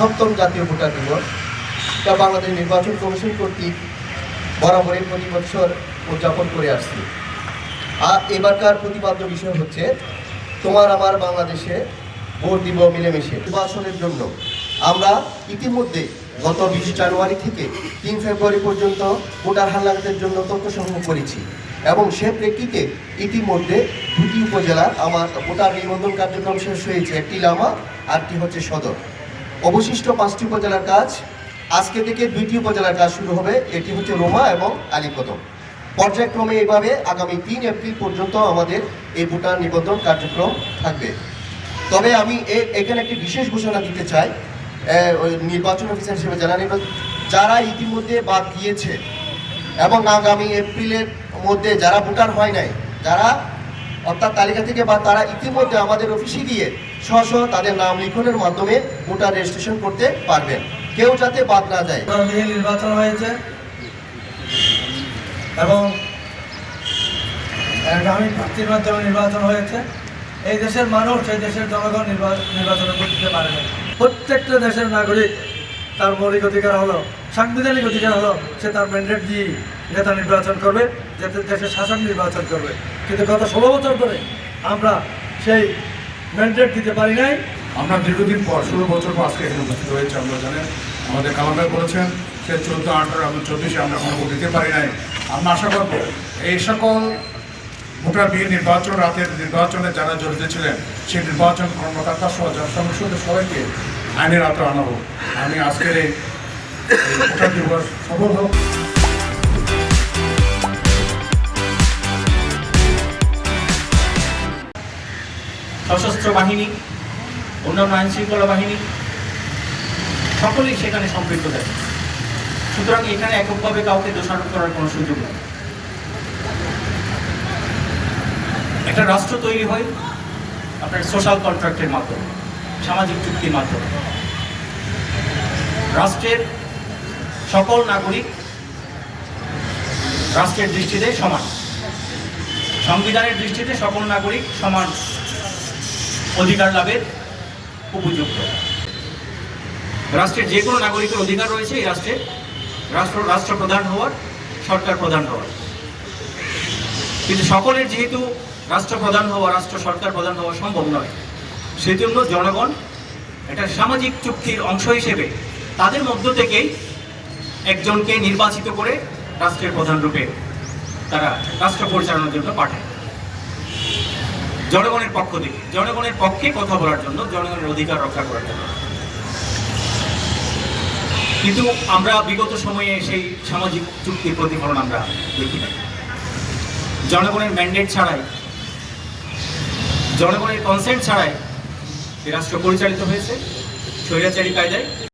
সপ্তম জাতীয় ভোটার দিবস তা বাংলাদেশ নির্বাচন কমিশন কর্তৃক বরাবরই প্রতি বছর উদযাপন করে আসছি। আর এবারকার প্রতিপাদ্য বিষয় হচ্ছে, তোমার আমার বাংলাদেশে ভোট দিব মিলেমিশে নির্বাচনের জন্য। আমরা ইতিমধ্যে গত বিশ জানুয়ারি থেকে তিন ফেব্রুয়ারি পর্যন্ত ভোটার হাল্লাঘাতের জন্য তথ্য সংগ্রহ করেছি এবং সে প্রেক্ষিতে ইতিমধ্যে দুটি উপজেলার আমার ভোটার নিবন্ধন কার্যক্রম শেষ হয়েছে, একটি লামা আরটি হচ্ছে সদর। অবশিষ্ট পাঁচটি উপজেলার কাজ। আজকে থেকে দুইটি উপজেলার কাজ শুরু হবে। এটি হচ্ছে রোমা এবং আলীকদম পর্যায়ক্রমে এইভাবে আগামী তিন এপ্রিল পর্যন্ত আমাদের এই ভোটার নিবন্ধন কার্যক্রম থাকবে। তবে আমি এখানে একটি বিশেষ ঘোষণা দিতে চাই। নির্বাচন অফিসার হিসেবে জেলা নির্বাচন যারা ইতিমধ্যে বাদ দিয়েছে এবং আগামী এপ্রিলের মধ্যে যারা ভোটার হয় নাই, যারা অর্থাৎ তালিকা থেকে বা তারা ইতিমধ্যে আমাদের অফিসে গিয়ে স্ব তাদের নাম লিখনের মাধ্যমে ভোটার রেজিস্ট্রেশন করতে পারবেন। কেউ যাতে বাদ না যায়। নির্বাচন হয়েছে। এবং আগামী প্রার্থীর মাধ্যমে নির্বাচন হয়েছে। এই দেশের মানুষ, এই দেশের জনগণ নির্বা- নির্বাচনে ভোট দিতে পারে প্রত্যেকটা দেশের নাগরিক তার মৌলিক অধিকার হলো, সাংবিধানিক অধিকার হলো, সে তার ম্যান্ডেট দিয়ে নেতা নির্বাচন করবে, যাতে দেশের শাসন নির্বাচন করবে। কিন্তু গত ষোলো বছর ধরে আমরা সেই ম্যান্ডেট দিতে পারি নাই। আমরা দীর্ঘদিন পর, ষোলো বছর পর আজকে এখানে উপস্থিত হয়েছে আমরা জানেন। আমাদের কালাম ভাই বলেছেন সে চোদ্দ, আঠারো এবং চব্বিশে আমরা কোনো দিতে পারি নাই। আমরা আশা করব এই সকল ভোটার বিয়ে নির্বাচন, রাতের নির্বাচনে যারা জড়িত ছিলেন, সেই নির্বাচন কর্মকর্তা সহ জনসমস্যা সবাইকে আইনের আওতায় আনা হোক। আমি আজকের এই ভোটার দিবস সফল হোক। সশস্ত্র বাহিনী, অন্যান্য আইন শৃঙ্খলা বাহিনী, সকলেই সেখানে সম্পৃক্ত থাকে। সুতরাং এখানে এককভাবে কাউকে দোষারোপ করার কোনো সুযোগ নেই। একটা রাষ্ট্র তৈরি হয় আপনার সোশ্যাল কন্ট্রাক্টের মাধ্যমে, সামাজিক চুক্তির মাধ্যমে। রাষ্ট্রের সকল নাগরিক রাষ্ট্রের দৃষ্টিতে সমান, সংবিধানের দৃষ্টিতে সকল নাগরিক সমান অধিকার লাভের উপযুক্ত। রাষ্ট্রের যে কোনো নাগরিকের অধিকার রয়েছে এই রাষ্ট্রে। রাষ্ট্র, রাষ্ট্রপ্রধান হওয়ার, সরকার প্রধান হওয়ার। কিন্তু সকলের যেহেতু রাষ্ট্রপ্রধান হওয়া, রাষ্ট্র সরকার প্রধান হওয়া সম্ভব নয়, সেই জন্য জনগণ একটা সামাজিক চুক্তির অংশ হিসেবে তাদের মধ্য থেকেই একজনকে নির্বাচিত করে রাষ্ট্রের প্রধান রূপে তারা রাষ্ট্র পরিচালনার জন্য পাঠায়। জনগণের পক্ষ থেকে, জনগণের পক্ষে কথা বলার জন্য, জনগণের অধিকার রক্ষা করার জন্য। কিন্তু আমরা বিগত সময়ে সেই সামাজিক চুক্তির প্রতিফলন আমরা দেখি না জনগণের ম্যান্ডেট ছাড়াই, জনগণের কনসেন্ট ছাড়াই রাষ্ট্র পরিচালিত হয়েছে। স্বৈরাচারী কায়দায়